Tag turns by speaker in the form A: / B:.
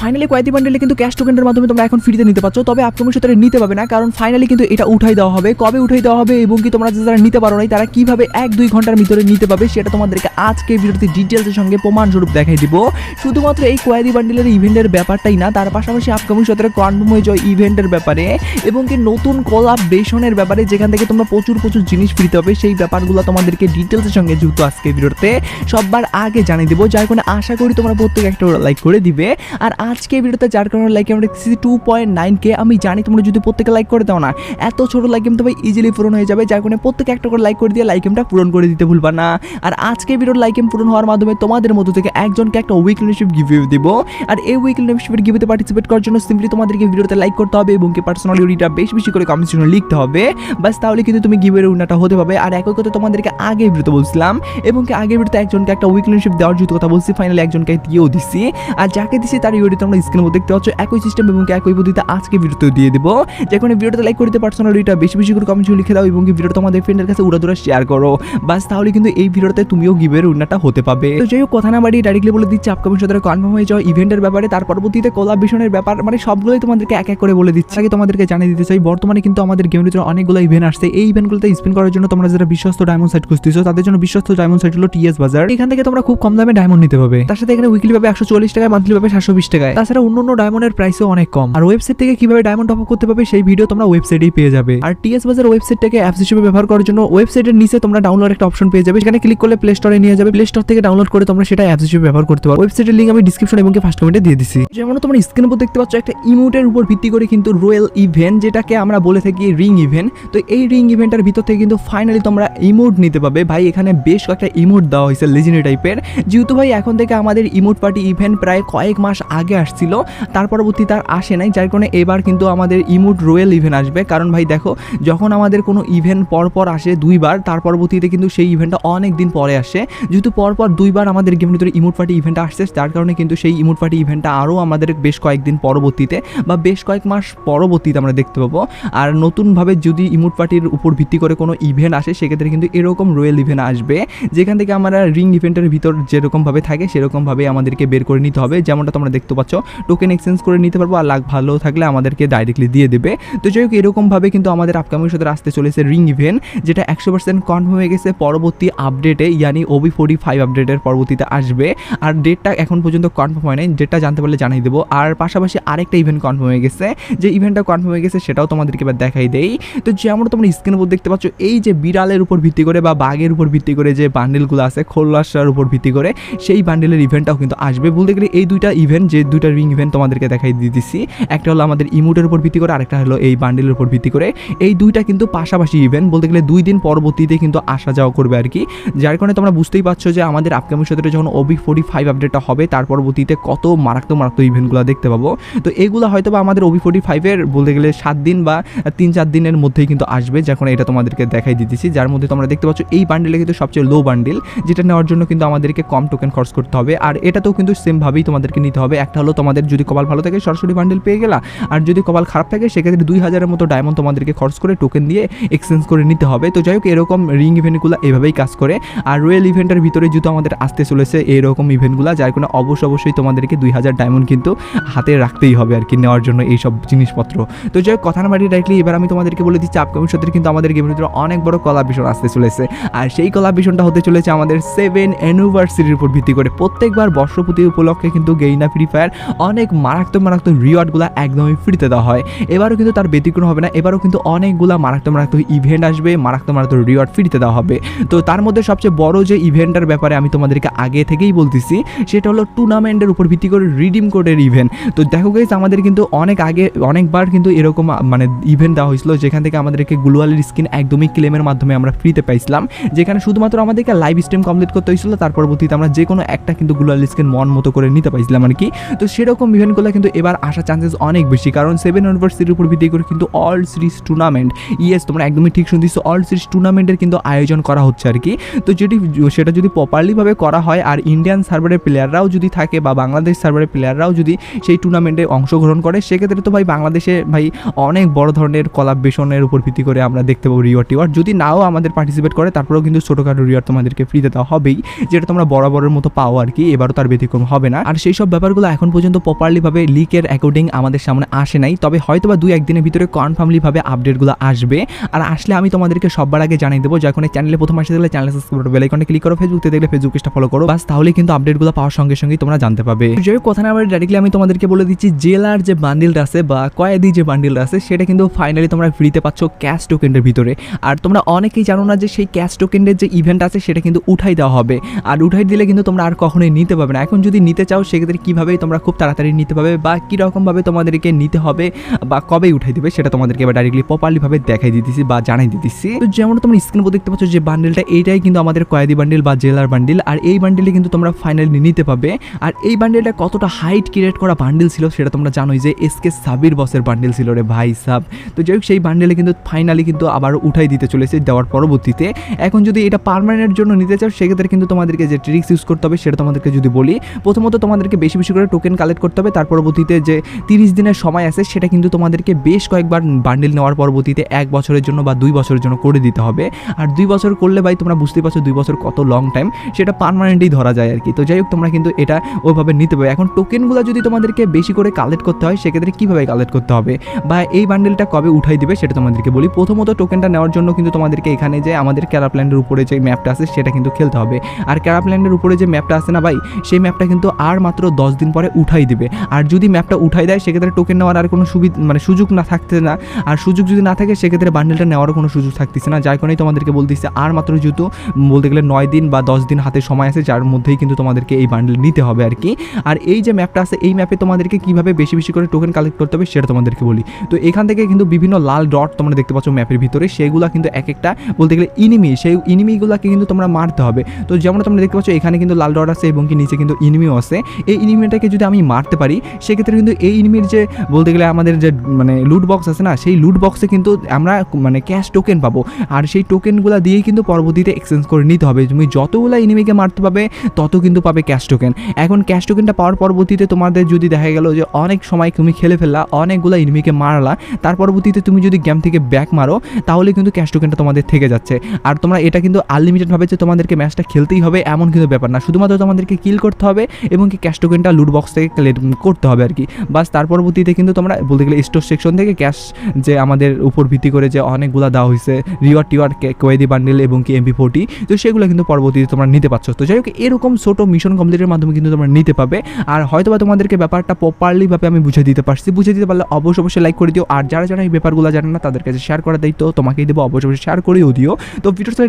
A: Finally কয়েদি বান্ডেলে কিন্তু cash টোকেনের মাধ্যমে তোমরা এখন ফ্রিতে নিতে পারছ। তবে আপকামিং সাথে নিতে পারবে না, কারণ ফাইনালি কিন্তু এটা উঠাই দেওয়া হবে। কবে উঠাই দেওয়া হবে এবং কি তোমরা যারা নিতে পারো নাই, তারা কীভাবে এক দুই ঘণ্টার ভিতরে নিতে পারবে সেটা তোমাদেরকে আজকে ভিডিওতে ডিটেলসের সঙ্গে প্রমাণস্বরূপ দেখাই দিব। শুধুমাত্র এই কয়েদি বান্ডেলের ইভেন্টের ব্যাপারটাই না, তার পাশাপাশি আপকামিং সাথে কনফার্ম হয়ে যায় ইভেন্টের ব্যাপারে এবং কি নতুন কোলাবরেশনের ব্যাপারে, যেখান থেকে তোমরা প্রচুর প্রচুর জিনিস ফ্রিতে হবে সেই ব্যাপারগুলো তোমাদেরকে ডিটেলসের সঙ্গে যুক্ত আজকে ভিডিওতে সববার আগে জানিয়ে দেবো। যার কারণে আশা করি তোমরা প্রত্যেক একটা লাইক করে দিবে। আর আজকে ভিডিওতে যার কারণে লাইক আমরা দেখছি টু পয়েন্ট নাইন কে আমি জানি তোমরা যদি প্রত্যেকে লাইক করে দাও না, এত ছোট লাইক গেম তো ভাই ইজিলি পূরণ হয়ে যাবে, যার কারণে প্রত্যেকে একটা করে লাইক করে দিয়ে লাইক গেমটা পূরণ করে দিতে ভুলবা না। আর আজকে ভিডিওর লাইক গেম পূরণ হওয়ার মাধ্যমে তোমাদের মধ্যে থেকে একজনকে একটা উইকলিশিপ গিভ দিব। আর এই উইকলিশিপের গিভেতে পার্টিসিপেট করার জন্য সিম্পলি তোমাদেরকে ভিডিওতে লাইক করতে হবে এবং কি পার্সোনালি ওইটা বেশ বেশি করে কমেন্ট লিখতে হবে। বাস তাহলে কিন্তু তুমি গিভের উন্নটা হতে পারবে আর একই কথা তোমাদেরকে আগে ভিডিওতে বলছিলাম, এবং কি আগের ভিডিওতে একজনকে একটা উইকলিশিপ দেওয়ার যদি কথা বলছি ফাইনালি একজনকে দিয়েও দিছি। আর যাকে দিছি তার ভিডিও তোমরা স্ক্রিনের মধ্যে দেখতে পাচ্ছ একই সিস্টেম এবং একই পদ্ধতিতে আজকে ভিডিওতেও দিয়ে দেবো। যেখানে ভিডিওতে লাইক করতে পার্সোনাল ওইটা বেশি বেশি করে কমেন্ট লিখে দাও এবং ভিডিও তোমাদের ফ্রেন্ডের কাছে উড়াদুরা শেয়ার করো। বাস, তাহলে কিন্তু এই ভিডিওতে তুমিও গিভের উন্নটা হতে পাবে। তো যাই হোক, কথা না বাড়ি ডাইরেক্টলি বলে দিচ্ছি আপকামিং সাথে কনফার্ম হয়ে যাও ইভেন্টের ব্যাপারে। তার পরবর্তীতে কোলাবরেশনের ব্যাপার মানে সবগুলোই তোমাদেরকে এক এক করে বলে দিচ্ছি। আগে তোমাদেরকে জানিয়ে দিতে চাই, বর্তমানে কিন্তু আমাদের গেমের ভিতরে অনেকগুলো ইভেন্ট আসছে। এই ইভেন্টগুলোতে স্পিন করার জন্য তোমরা যারা বিশ্বস্ত ডায়মন্ড সাইট খুঁজতেছো, তাদের জন্য বিশ্বস্ত ডায়মন্ড সাইট হলো টিএস বাজার এখান থেকে তোমরা খুব কম দামে ডায়মন্ড নিতে পাবে তার সাথে এখানে উইকলি পাবে একশো চল্লিশ টাকায় মান্থলি পাবে সাতশো বিশ টাকায়। তাছাড়া অন্য অন্য ডায়মন্ডের প্রাইসও অনেক কম। আর ওয়েবসাইট থেকে কীভাবে ডায়মন্ড টপ করতে পারবে সেই ভিডিও তোমরা ওয়েবসাইটেই পেয়ে যাবে। আর টিএস বাজার ওয়েবসাইটটাকে অ্যাপস হিসেবে ব্যবহার করার জন্য ওয়েবসাইটের নিচে তোমরা ডাউনলোড একটা অপশন পেয়ে যাবে। সেখানে ক্লিক করলে প্লে স্টোরে নিয়ে যাবে। প্লে স্টোর থেকে ডাউনলোড করে তোমরা সেটা অ্যাপস হিসেবে ব্যবহার করতে পারো। ওয়েবসাইটের লিঙ্ক আমি ডিসক্রিপশন এবং ফার্স্ট কমেন্টে দিয়ে দিচ্ছি যেমন তোমরা স্ক্রিনের উপর দেখতে পাচ্ছ, একটা ইমোটের উপর ভিত্তি করে কিন্তু রয়্যাল ইভেন্ট যেটাকে আমরা বলে থাকি রিং ইভেন্ট তো এই রিং ইভেন্টের ভিতর থেকে কিন্তু ফাইনালি তোমরা ইমোট নিতে পাবে ভাই, এখানে বেশ কয়েকটা ইমোট দেওয়া হয়েছে লেজেন্ডারি টাইপের যেহেতু ভাই, এখন থেকে আমাদের ইমোট পার্টি ইভেন্ট প্রায় কয়েক মাস আগে আসছিল, তার পরবর্তী তার আসে নাই, যার কারণে এবার কিন্তু আমাদের ইমোট রয়্যাল ইভেন্ট আসবে। কারণ ভাই দেখো, যখন আমাদের কোনো ইভেন্ট পর পর আসে দুইবার, তার পরবর্তীতে কিন্তু সেই ইভেন্টটা অনেক দিন পরে আসে। যেহেতু পর পর দুইবার আমাদের গেমের ভিতরে ইমোট পার্টি ইভেন্ট আসছে, তার কারণে কিন্তু সেই ইমোট পার্টি ইভেন্টটা আরও আমাদের বেশ কয়েকদিন পরবর্তীতে বা বেশ কয়েক মাস পরবর্তীতে আমরা দেখতে পাবো। আর নতুনভাবে যদি ইমোট পার্টির উপর ভিত্তি করে কোনো ইভেন্ট আসে, সেক্ষেত্রে কিন্তু এরকম রয়্যাল ইভেন্ট আসবে, যেখান থেকে আমরা রিং ইভেন্টের ভিতর যেরকমভাবে থাকে, সেরকমভাবে আমাদেরকে বের করে নিতে হবে, যেমনটা তোমরা দেখতে পাচ্ছ। টোকেন এক্সচেঞ্জ করে নিতে পারব, আর লাখ ভালো থাকলে আমাদেরকে ডাইরেক্টলি দিয়ে দেবে। তো যাই হোক, এরকমভাবে কিন্তু আমাদের আপকামিং সাথে আসতে চলেছে রিং ইভেন্ট যেটা একশো পার্সেন্ট কনফার্ম হয়ে গেছে। পরবর্তী আপডেটে ইয়ানি ওবি ফোর্টি ফাইভ আপডেটের পরবর্তীতে আসবে। আর ডেটটা এখন পর্যন্ত কনফার্ম হয় নাই ডেটটা জানতে পারলে জানাই দেবো। আর পাশাপাশি আরেকটা ইভেন্ট কনফার্ম হয়ে গেছে। যে ইভেন্টটা কনফার্ম হয়ে গেছে, সেটাও তোমাদেরকে এবার দেখাই দেই। তো যেমন তোমরা স্ক্রিনের উপর দেখতে পাচ্ছ, এই যে বিড়ালের উপর ভিত্তি করে বা বাঘের উপর ভিত্তি করে যে বান্ডেলগুলো আছে, খোলাসার উপর ভিত্তি করে, সেই বান্ডেলের ইভেন্টটাও কিন্তু আসবে। বলতে গেলে এই দুইটা ইভেন্ট যে দুইটা রিং ইভেন্ট তোমাদেরকে দেখাই দিয়ে দিচ্ছি একটা হলো আমাদের ইমোটের উপর ভিত্তি করে, আরেকটা হলো এই বান্ডেলের উপর ভিত্তি করে। এই দুইটা কিন্তু পাশাপাশি ইভেন্ট বলতে গেলে দুই দিন পরবর্তীতে কিন্তু আসা যাওয়া করবে আর কি। যার কারণে তোমরা বুঝতেই পারছ যে আমাদের আপকামিং সতেরো যখন ওবি ফোর্টি ফাইভ আপডেটটা হবে, তার পরবর্তীতে কত মারাত্মক মারাত্মক ইভেন্টগুলো দেখতে পাবো। তো এগুলো হয়তো বা আমাদের ওবি ফোর্টি ফাইভের বলতে গেলে সাত দিন বা তিন চার দিনের মধ্যেই কিন্তু আসবে যখন এটা তোমাদেরকে দেখাই দিতেছি। যার মধ্যে তোমরা দেখতে পাচ্ছ এই বান্ডেলে কিন্তু সবচেয়ে লো বান্ডেল যেটা নেওয়ার জন্য কিন্তু আমাদেরকে কম টোকেন খরচ করতে হবে। আর এটাতেও কিন্তু সেমভাবেই তোমাদেরকে নিতে হবে। একটা হলো তোমাদের যদি কপাল ভালো থাকে, সরাসরি বান্ডেল পেয়ে গেলা। আর যদি কপাল খারাপ থাকে, সেক্ষেত্রে দুই হাজারের মতো ডায়মন্ড তোমাদেরকে খরচ করে টোকেন দিয়ে এক্সচেঞ্জ করে নিতে হবে। তো যাই হোক, এরকম রিং ইভেন্টগুলো এভাবেই কাজ করে। আর রয়্যাল ইভেন্টের ভিতরে যেহেতু আমাদের আসতে চলেছে, এরকম ইভেন্টগুলো যার কোনো অবশ্য অবশ্যই তোমাদেরকে দুই হাজার ডায়মন্ড কিন্তু হাতে রাখতেই হবে আর কি, নেওয়ার জন্য এই সব জিনিসপত্র। তো যাই হোক, কথা না বাড়ি ডাইরেক্টলি এবার আমি তোমাদেরকে বলে দিচ্ছি আপকামিং সত্যি কিন্তু আমাদের গেমের ভিতরে অনেক বড় কলাভিশন আসতে চলেছে। আর সেই কলা কলাভিশনটা হতে চলেছে আমাদের সেভেন অ্যানিভার্সারির উপর ভিত্তি করে। প্রত্যেকবার বর্ষপতি উপলক্ষে কিন্তু গেইনা ফ্রি ফায়ার অনেক মারাত্মক মারাত্মক রিওয়ার্ডগুলো একদমই ফ্রিতে দেওয়া হয়। এবারও কিন্তু তার ব্যতিক্রম হবে না, এবারও কিন্তু অনেকগুলো মারাত্মক মারাত্মক ইভেন্ট আসবে, মারাত্মক মারাত্মক রিওয়ার্ড ফ্রিতে দেওয়া হবে। তো তার মধ্যে সবচেয়ে বড় যে ইভেন্টের ব্যাপারে আমি তোমাদেরকে আগে থেকেই বলতেছি, সেটা হলো টুর্নামেন্টের উপর ভিত্তি করে রিডিম কোডের ইভেন্ট তো দেখো গেছে আমাদের কিন্তু অনেক আগে, অনেকবার কিন্তু এরকম মানে ইভেন্ট দেওয়া হয়েছিল, যেখান থেকে আমাদেরকে গ্লোয়ালের স্কিন একদমই ক্লেমের মাধ্যমে আমরা ফ্রিতে পাইছিলাম। যেখানে শুধুমাত্র আমাদেরকে লাইভ স্ট্রিম কমপ্লিট করতে হয়েছিল, তার পরবর্তীতে আমরা যে কোনো একটা কিন্তু গ্লোয়াল স্কিন মন মতো করে নিতে পাইছিলাম আর কি তো সেরকম ইভেন্টগুলো কিন্তু এবার আসার চান্সেস অনেক বেশি। কারণ সেভেন ইউনিভার্সিটির উপর ভিত্তি করে কিন্তু অল সিরিজ টুর্নামেন্ট ইয়েস তোমরা একদমই ঠিক শুনতেছো অল সিরিজ টুর্নামেন্টের কিন্তু আয়োজন করা হচ্ছে আর কি। তো যেটি, সেটা যদি প্রপারলিভাবে করা হয়, আর ইন্ডিয়ান সার্ভারের প্লেয়াররাও যদি থাকে বা বাংলাদেশ সার্ভারের প্লেয়াররাও যদি সেই টুর্নামেন্টে অংশগ্রহণ করে, সেক্ষেত্রে তো ভাই বাংলাদেশে ভাই অনেক বড় ধরনের কলাবেশনের উপর ভিত্তি করে আমরা দেখতে পাবো রিওয়ার্ড টিওয়ার্ড যদি নাও আমাদের পার্টিসিপেট করে, তারপরেও কিন্তু ছোটোখাটো রিওয়ার্ড তোমাদেরকে ফ্রিতে দেওয়া হবেই, যেটা তোমরা বরাবরের মতো পাও আর কি, এবারও তার ব্যতিক্রম হবে না। আর সেই সব ব্যাপারগুলো এখন পর্যন্ত প্রপারলিভাবে লিকের অ্যাকর্ডিং আমাদের সামনে আসে নাই, তবে হয়তো বা দুই একদিনের ভিতরে কনফার্মলিভাবে আপডেটগুলো আসবে। আর আসলে আমি তোমাদেরকে সবার আগে জানিয়ে দেবো, যখন এই চ্যানেলে প্রথম আসতে গেলে চ্যানেল সাবস্ক্রাইব করো বেলাইকনে ক্লিক করো ফেসবুকে দেখলে ফেসবুক পেজটা ফলো করো, বাস তাহলে কিন্তু আপডেটগুলো পাওয়ার সঙ্গে সঙ্গে তোমরা জানতে পাবে। তো যাই কথা না ডাইরেক্টলি আমি তোমাদেরকে বলে দিচ্ছি, জেলার যে বান্ডিলটা আছে বা কয়েদি যে বান্ডিলটা আছে, সেটা কিন্তু ফাইনালি তোমরা ফ্রিতে পাচ্ছ ক্যাশ টোকেনের ভিতরে। আর তোমরা অনেকেই জানো না যে সেই ক্যাশ টোকেনের যে ইভেন্ট আছে, সেটা কিন্তু উঠাই দেওয়া হবে। আর উঠাই দিলে কিন্তু তোমরা আর কখনোই নিতে পারবে না। এখন যদি নিতে চাও, সেক্ষেত্রে কীভাবে তোমরা খুব তাড়াতাড়ি নিতে পারবে বা কীরকমভাবে তোমাদেরকে নিতে হবে বা কবে উঠাই দেবে সেটা তোমাদেরকে এবার ডাইরেক্টলি প্রপারলিভাবে দেখাই দিতেছি বা জানাই দিতেছি। তো যেমন তোমরা স্ক্রিন উপর দেখতে পাচ্ছ যে বান্ডেলটা এইটাই কিন্তু আমাদের কয়েদি বান্ডেল বা জেলার বান্ডেল আর এই বান্ডেলে কিন্তু তোমরা ফাইনালি নিতে পাবে আর এই বান্ডেলটা কতটা হাইট ক্রিয়েট করা বান্ডেল ছিল সেটা তোমরা জানোই যে এসকে সাবির বসের বান্ডেল ছিল রে ভাই সাব। তো যাই হোক, সেই বান্ডেলে কিন্তু ফাইনালি কিন্তু আবার উঠাই দিতে চলেছে দেওয়ার পরবর্তীতে। এখন যদি এটা পার্মানেন্টের জন্য নিতে চাও, সেক্ষেত্রে কিন্তু তোমাদেরকে যে ট্রিক্স ইউজ করতে হবে সেটা তোমাদেরকে যদি বলি, প্রথমত তোমাদেরকে বেশি বেশি করে টোকেন কালেক্ট করতে হবে। তার পরবর্তীতে যে তিরিশ দিনের সময় আছে, সেটা কিন্তু তোমাদেরকে বেশ কয়েকবার বান্ডিল নেওয়ার পরবর্তীতে এক বছরের জন্য বা দুই বছরের জন্য করে দিতে হবে। আর দুই বছর করলে ভাই তোমরা বুঝতে পারছ দুই বছর কত লং টাইম সেটা পার্মানেন্টই ধরা যায় আর কি তো যাই হোক, তোমরা কিন্তু এটা ওইভাবে নিতে পারবে। এখন টোকেনগুলো যদি তোমাদেরকে বেশি করে কালেক্ট করতে হয়, সেক্ষেত্রে কীভাবে কালেক্ট করতে হবে? বা এই বান্ডেলটা কবে উঠাই দিবে, সেটা তোমাদেরকে বলি। প্রথমত টোকেনটা নেওয়ার জন্য কিন্তু তোমাদেরকে এখানে যে আমাদের ক্যারাপ্ল্যান্ডের উপরে যে ম্যাপটা আছে, সেটা কিন্তু খেলতে হবে। আর ক্যারাপ্ল্যান্ডের উপরে যে ম্যাপটা আছে না ভাই, সেই ম্যাপটা কিন্তু আর মাত্র দশ দিন পরে উঠাই দিবে। আর যদি ম্যাপটা উঠাই দেয়, সেক্ষেত্রে টোকেন নেওয়ার আর কোনো সুবিধা মানে সুযোগ না থাকতে না। আর সুযোগ যদি না থাকে, সেক্ষেত্রে বান্ডেলটা নেওয়ারও কোনো সুযোগ থাকতেছে না। যার কারণেই তোমাদেরকে বলতেছে, আর মাত্র যেহেতু বলতে গেলে নয় দিন বা দশ দিন হাতে সময় আছে, যার মধ্যেই কিন্তু তোমাদেরকে এই বান্ডেল নিতে হবে আর কি। আর এই যে ম্যাপটা আছে, এই ম্যাপে তোমাদেরকে কীভাবে বেশি বেশি করে টোকেন কালেক্ট করতে হবে, সেটা তোমাদেরকে বলি। তো এখান থেকে কিন্তু বিভিন্ন লাল ডট তোমরা দেখতে পাচ্ছ ম্যাপের ভিতরে। সেগুলো কিন্তু এক একটা বলতে গেলে ইনিমি সেই ইনিমিগুলোকে কিন্তু তোমরা মারতে হবে। তো যেমন তোমরা দেখতে পাচ্ছ, এখানে কিন্তু লাল ডট আছে এবং কি নিচে কিন্তু ইনিমিও আছে। এই ইনিমিটাকে যদি আমি মারতে পারি, সেক্ষেত্রে কিন্তু এই ইনিমির যে বলতে গেলে আমাদের যে মানে লুট বক্স আছে না, সেই লুট বক্সে কিন্তু আমরা মানে ক্যাশ টোকেন পাবো। আর সেই টোকেনগুলো দিয়েই কিন্তু পরবর্তীতে এক্সচেঞ্জ করে নিতে হবে। তুমি যতগুলো ইনিমিকে মারতে পাবে তত কিন্তু পাবে ক্যাশ টোকেন এখন ক্যাশ টোকেনটা পাওয়ার পরবর্তীতে তোমাদের যদি দেখা গেল যে, অনেক সময় তুমি খেলে ফেললা, অনেকগুলো ইনিমিকে মারলা, তার পরবর্তীতে তুমি যদি গেম থেকে ব্যাক মারো, তাহলে কিন্তু ক্যাশ টোকেনটা তোমাদের থেকে যাচ্ছে। আর তোমরা এটা কিন্তু আনলিমিটেডভাবে যে তোমাদেরকে ম্যাচটা খেলতেই হবে, এমন কিন্তু ব্যাপার না। শুধুমাত্র তোমাদেরকে কিল করতে হবে এবং কি ক্যাশ টোকেনটা লুট বক্স থেকে কালেক্ট করতে হবে আর কি। বাস তার পরবর্তীতে কিন্তু তোমরা বলতে গেলে স্টোর সেকশন থেকে ক্যাশ যে আমাদের উপর ভিত্তি করে যে অনেকগুলো দেওয়া হয়েছে রিওয়ার্ড টিওয়ার্ড কোয়েদি বান্ডেল এবং কি এমপি ফোর্টি তো সেগুলো কিন্তু পরবর্তীতে তোমরা নিতে পারছ। তো যাই হোক, এরকম ছোটো মিশন কমপ্লিটের মাধ্যমে কিন্তু তোমরা নিতে পাবে। আর হয়তো বা তোমাদেরকে ব্যাপারটা প্রপারলিভাবে আমি বুঝে দিতে পারছি। বুঝে দিতে পারলে অবশ্যই অবশ্যই লাইক করে দিও। আর যারা যারা এই ব্যাপারগুলো জানে না, তাদের কাছে শেয়ার করা দায়িত্ব তোমাকেই দেবো। অবশ্যই অবশ্যই শেয়ার করেও, দিও। তো ভিডিওটা